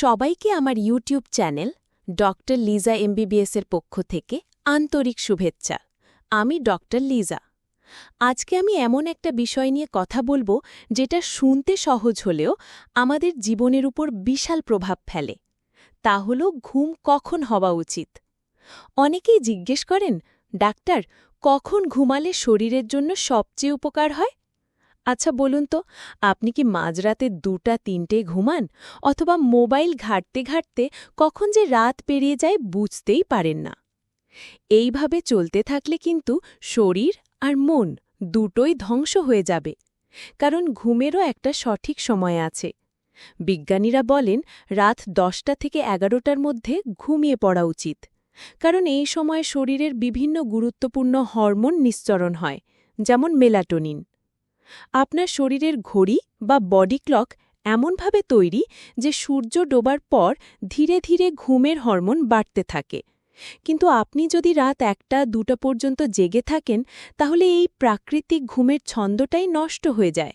সবাইকে আমার YouTube channel doctor Liza এমবিবিএসের পক্ষ থেকে আন্তরিক শুভেচ্ছা। আমি ডক্টর লিজা। আজকে আমি এমন একটা বিষয় নিয়ে কথা বলব যেটা শুনতে সহজ হলেও আমাদের জীবনের উপর বিশাল প্রভাব ফেলে। তা হল ঘুম কখন হওয়া উচিত। অনেকেই জিজ্ঞেস করেন, ডাক্তার, কখন ঘুমালে শরীরের জন্য সবচেয়ে উপকার হয়? আচ্ছা বলুন তো, আপনি কি মাঝরাতে দুটা, তিনটে ঘুমান অথবা মোবাইল ঘাঁটতে ঘাঁটতে কখন যে রাত পেরিয়ে যায় বুঝতেই পারেন না। এইভাবে চলতে থাকলে কিন্তু শরীর আর মন দুটোই ধ্বংস হয়ে যাবে, কারণ ঘুমেরও একটা সঠিক সময় আছে। বিজ্ঞানীরা বলেন, রাত দশটা থেকে এগারোটার মধ্যে ঘুমিয়ে পড়া উচিত, কারণ এই সময় শরীরের বিভিন্ন গুরুত্বপূর্ণ হরমোন নিশ্চরণ হয়, যেমন মেলাটোনিন। আপনার শরীরের ঘড়ি বা বডি ক্লক এমনভাবে তৈরি যে সূর্য ডোবার পর ধীরে ধীরে ঘুমের হরমোন বাড়তে থাকে। কিন্তু আপনি যদি রাত একটা, দুটা পর্যন্ত জেগে থাকেন, তাহলে এই প্রাকৃতিক ঘুমের ছন্দটাই নষ্ট হয়ে যায়।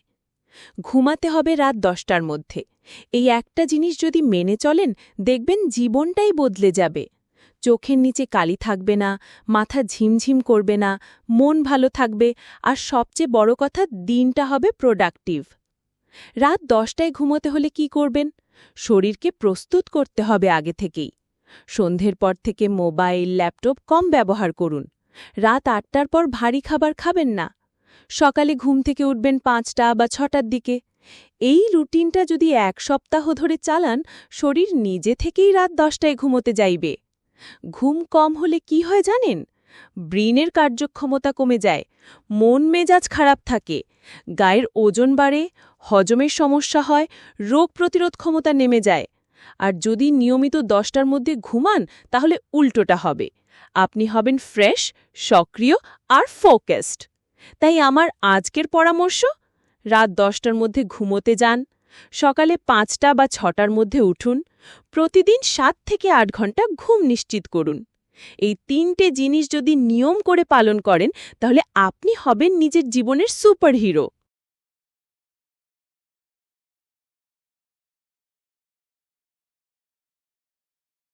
ঘুমাতে হবে রাত দশটার মধ্যে। এই একটা জিনিস যদি মেনে চলেন, দেখবেন জীবনটাই বদলে যাবে। চোখের নিচে কালি থাকবে না, মাথা ঝিমঝিম করবে না, মন ভালো থাকবে, আর সবচেয়ে বড় কথা দিনটা হবে প্রোডাক্টিভ রাত দশটায় ঘুমোতে হলে কি করবেন? শরীরকে প্রস্তুত করতে হবে আগে থেকেই। সন্ধ্যের পর থেকে মোবাইল, ল্যাপটপ কম ব্যবহার করুন। রাত আটটার পর ভারী খাবার খাবেন না। সকালে ঘুম থেকে উঠবেন পাঁচটা বা ছটার দিকে। এই রুটিনটা যদি এক সপ্তাহ ধরে চালান, শরীর নিজে থেকেই রাত দশটায় ঘুমোতে যাইবে। ঘুম কম হলে কি হয় জানেন? ব্রেনের কার্যক্ষমতা কমে যায়, মন মেজাজ খারাপ থাকে, গায়ের ওজন বাড়ে, হজমের সমস্যা হয়, রোগ প্রতিরোধ ক্ষমতা নেমে যায়। আর যদি নিয়মিত দশটার মধ্যে ঘুমান, তাহলে উল্টোটা হবে। আপনি হবেন ফ্রেশ, সক্রিয় আর ফোকাসড। তাই আমার আজকের পরামর্শ, রাত দশটার মধ্যে ঘুমোতে যান। সকালে পাঁচটা বা ছটার মধ্যে উঠুন, প্রতিদিন সাত থেকে আট ঘণ্টা ঘুম নিশ্চিত করুন। এই তিনটে জিনিস যদি নিয়ম করে পালন করেন, তাহলে আপনি হবেন নিজের জীবনের সুপারহিরো।